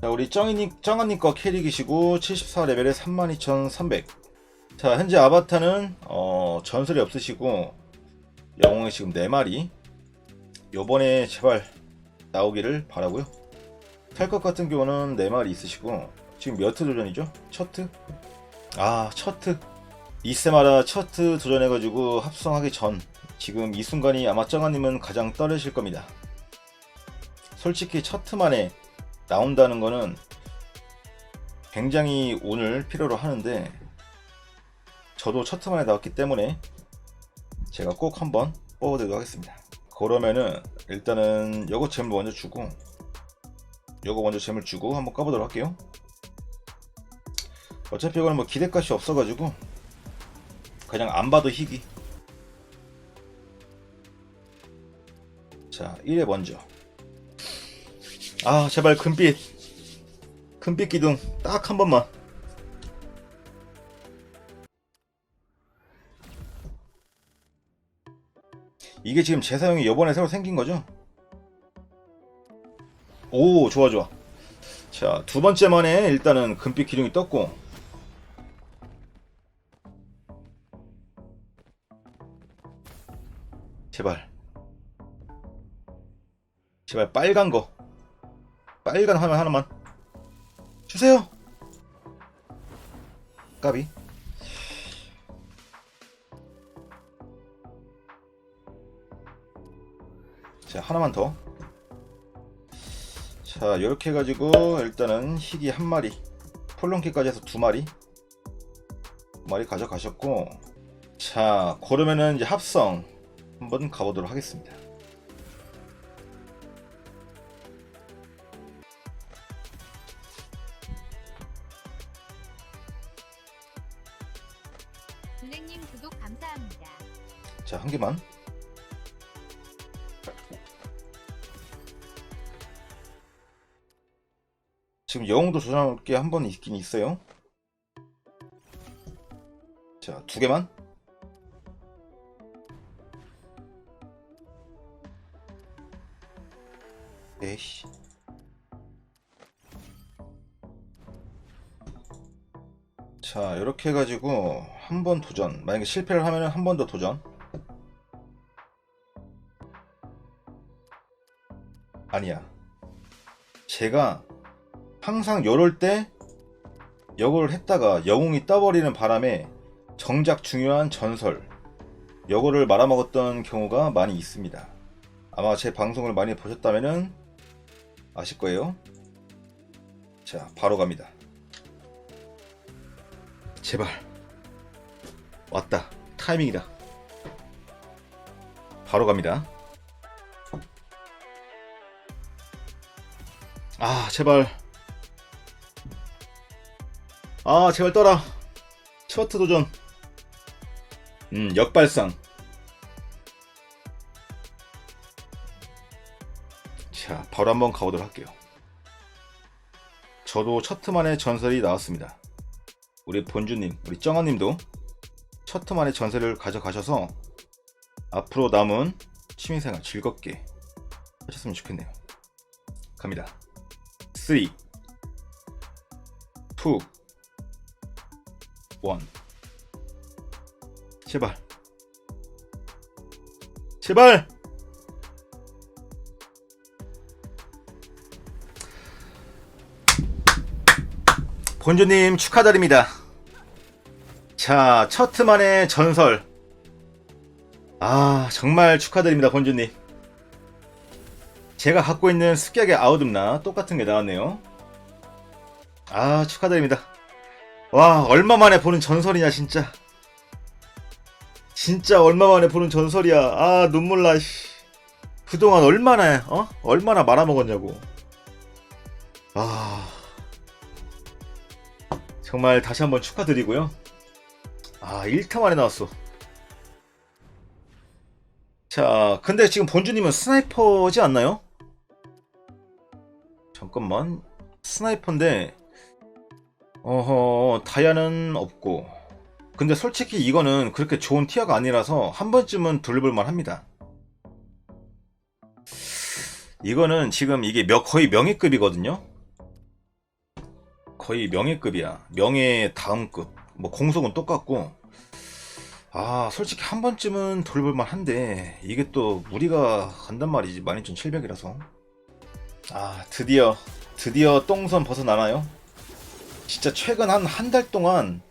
자, 우리 쩡이님, 쩡언님 거 캐릭이시고 74레벨에 32,300. 자, 현재 아바타는 어, 전설이 없으시고 영웅이 지금 4마리. 요번에 제발 나오기를 바라고요. 탈 것 같은 경우는 4마리 있으시고 지금 몇 트 도전이죠? 첫 트? 아, 첫 트. 이세마다 첫트 도전해가지고 합성하기 전 지금 이 순간이 아마 쩡아님은 가장 떨으실 겁니다. 솔직히 첫 트만에 나온다는 거는 굉장히 오늘 필요로 하는데 저도 첫 트만에 나왔기 때문에 제가 꼭 한번 뽑아드리도록 하겠습니다. 그러면은 일단은 요거 잼을 먼저 주고 요거 먼저 잼을 주고 한번 까보도록 할게요. 어차피 이거는 뭐 기대값이 없어가지고 그냥 안 봐도 희귀. 자, 1회 먼저. 아, 제발 금빛. 금빛 기둥 딱 한 번만. 이게 지금 재사용이 요번에 새로 생긴 거죠? 오, 좋아, 좋아. 자, 두 번째 만에 일단은 금빛 기둥이 떴고. 제발. 제발 빨간 거. 빨간 화면 하나만. 주세요! 까비. 자, 하나만 더. 자, 이렇게 해가지고 일단은 희귀 한 마리, 폴론키까지 해서 두 마리, 두 마리 가져가셨고, 자, 그러면은 이제 합성 한번 가보도록 하겠습니다. 지금 영웅도 조정할 게 한 번 있긴 있어요. 자, 두 개만. 에이씨. 자, 이렇게 해가지고 한 번 도전. 만약에 실패를 하면 한번 더 도전. 아니야. 제가 항상 요럴 때 요걸 했다가 영웅이 떠버리는 바람에 정작 중요한 전설 요거를 말아먹었던 경우가 많이 있습니다. 아마 제 방송을 많이 보셨다면은 아실 거예요. 자, 바로 갑니다. 제발. 왔다. 타이밍이다. 바로 갑니다. 아, 제발. 아, 제발 떠라. 셔트 도전. 음, 역발상. 자, 바로 한번 가보도록 할게요. 저도 첫트만의 전설이 나왔습니다. 우리 본주님, 우리 쩡아님도 첫트만의 전설을 가져가셔서 앞으로 남은 취미생활 즐겁게 하셨으면 좋겠네요. 갑니다. 3, 2, 1. 제발. 제발! 본주님 축하드립니다. 자, 첫 트만의 전설. 아, 정말 축하드립니다, 본주님. 제가 갖고 있는 습격의 아우듬나 똑같은 게 나왔네요. 아, 축하드립니다. 와, 얼마 만에 보는 전설이냐, 진짜. 진짜 얼마 만에 보는 전설이야. 아, 눈물 나, 씨. 그동안 얼마나, 어? 얼마나 말아먹었냐고. 아. 정말 다시 한번 축하드리고요. 아, 1타 만에 나왔어. 자, 근데 지금 본주님은 스나이퍼지 않나요? 잠깐만. 스나이퍼인데, 어허, 다이아는 없고. 근데 솔직히 이거는 그렇게 좋은 티어가 아니라서 한 번쯤은 돌려볼만 합니다. 이거는 지금 이게 몇, 거의 명예급이거든요? 거의 명예급이야. 명예 다음급. 뭐 공속은 똑같고. 아 솔직히 한 번쯤은 돌볼만 한데 이게 또 무리가 간단 말이지 12,700이라서 아 드디어 드디어 똥선 벗어나나요? 진짜 최근 한 한 달 동안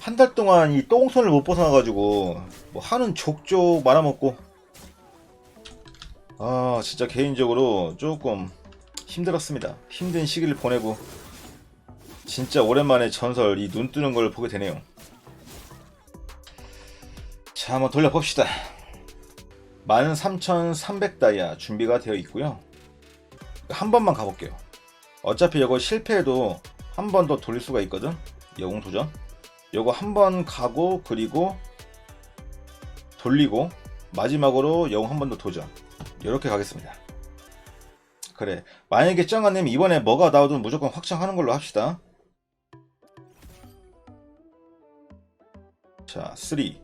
한 달 동안 이 똥선을 못 벗어나가지고 뭐 하는 족족 말아먹고. 아 진짜 개인적으로 조금 힘들었습니다. 힘든 시기를 보내고 진짜 오랜만에 전설 이 눈 뜨는 걸 보게 되네요. 자 한번 돌려봅시다. 13,300 다이아 준비가 되어 있고요. 한 번만 가볼게요. 어차피 이거 실패해도 한 번 더 돌릴 수가 있거든? 영웅 도전? 요거 한 번 가고 그리고 돌리고 마지막으로 영웅 한 번 더 도전. 이렇게 가겠습니다. 그래. 만약에 쩡아님 이번에 뭐가 나오든 무조건 확정하는 걸로 합시다. 자 3 2 1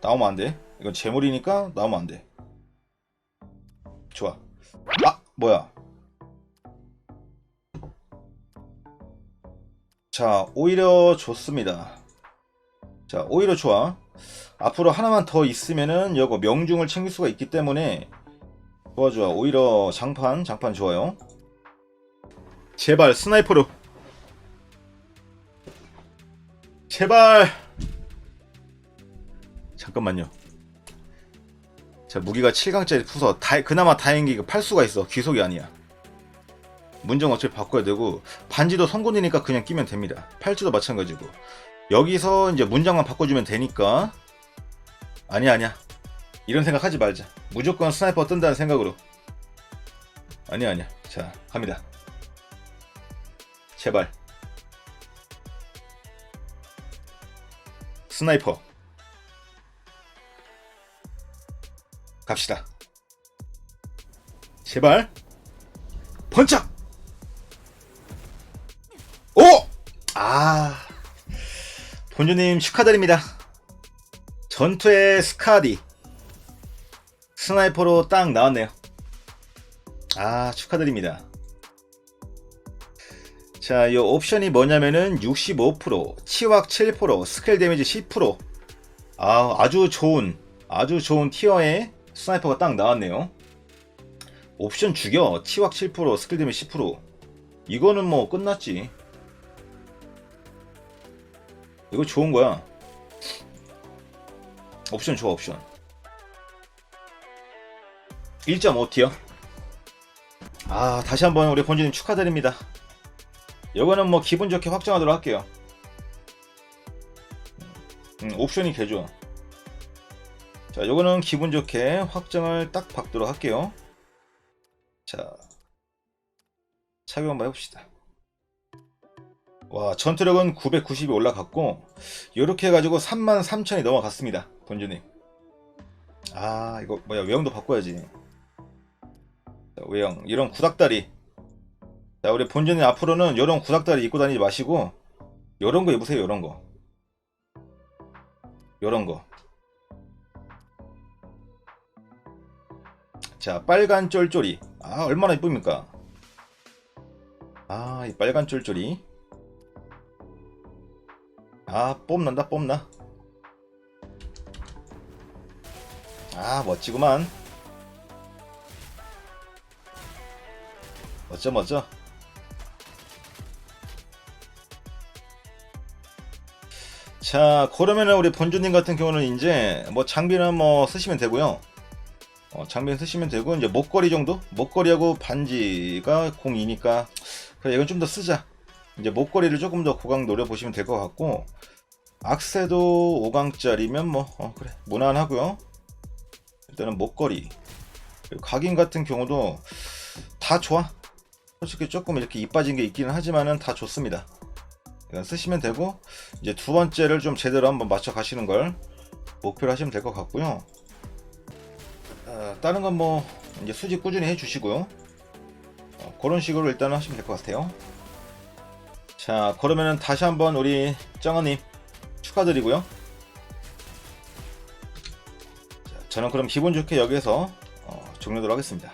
나오면 안돼. 이건 재물이니까 나오면 안돼. 좋아. 아 뭐야 자 오히려 좋습니다. 자 오히려 좋아. 앞으로 하나만 더 있으면은 여거 명중을 챙길 수가 있기 때문에 좋아 좋아. 오히려 장판 장판 좋아요. 제발 스나이퍼로. 제발. 잠깐만요. 자 무기가 7강짜리 푸서 다, 그나마 다행히 그 팔수가 있어. 귀속이 아니야 문정 어차피 바꿔야 되고 반지도 성군이니까 그냥 끼면 됩니다. 팔찌도 마찬가지고. 여기서 이제 문장만 바꿔주면 되니까. 아니야 아니야. 이런 생각 하지 말자. 무조건 스나이퍼 뜬다는 생각으로. 아니야 아니야. 자 갑니다. 제발. 스나이퍼. 갑시다. 제발. 번쩍 아 본주님 축하드립니다 전투의 스카디 스나이퍼로 딱 나왔네요 아 축하드립니다 자, 이 옵션이 뭐냐면은 65%, 치확 7%, 스킬 데미지 10%. 아, 아주 좋은, 아주 좋은 티어의 스나이퍼가 딱 나왔네요. 옵션 죽여. 치확 7%, 스킬 데미지 10%. 이거는 뭐 끝났지. 이거 좋은 거야. 옵션 좋아, 옵션. 1.5티어. 아, 다시 한번 우리 본주님 축하드립니다. 이거는 뭐 기분 좋게 확정하도록 할게요. 음, 옵션이 개 좋아. 자, 요거는 기분 좋게 확정을 딱 받도록 할게요. 자, 착용 한번 해봅시다. 와, 전투력은 990이 올라갔고, 요렇게 해가지고 33,000이 넘어갔습니다. 본주님. 아, 이거 뭐야, 외형도 바꿔야지. 자, 외형. 이런 구닥다리. 자, 우리 본전이 앞으로는 이런 구닥다리 입고 다니지 마시고 요런 거 입으세요. 요런 거. 요런 거. 자, 빨간 쫄쫄이. 아, 얼마나 이쁩니까? 아, 이 빨간 쫄쫄이. 아, 뽐난다, 뽐나. 아, 멋지구만. 멋져, 멋져. 자, 그러면은 우리 본주님 같은 경우는 이제 뭐 장비는 뭐 쓰시면 되고요. 어, 장비는 쓰시면 되고 이제 목걸이 정도? 목걸이하고 반지가 02니까 그래 이건 좀 더 쓰자. 이제 목걸이를 조금 더 고강 노려 보시면 될 것 같고 악세도 5강짜리면 뭐 어, 그래 무난하고요. 일단은 목걸이 각인 같은 경우도 다 좋아. 솔직히 조금 이렇게 이빠진 게 있기는 하지만은 다 좋습니다. 쓰시면 되고 이제 두 번째를 좀 제대로 한번 맞춰 가시는 걸 목표로 하시면 될 것 같고요. 어, 다른 건 뭐 이제 수집 꾸준히 해주시고요. 어, 그런 식으로 일단 하시면 될 것 같아요. 자, 그러면은 다시 한번 우리 쩡어님 축하드리고요. 자, 저는 그럼 기분 좋게 여기서 어, 종료하도록 하겠습니다.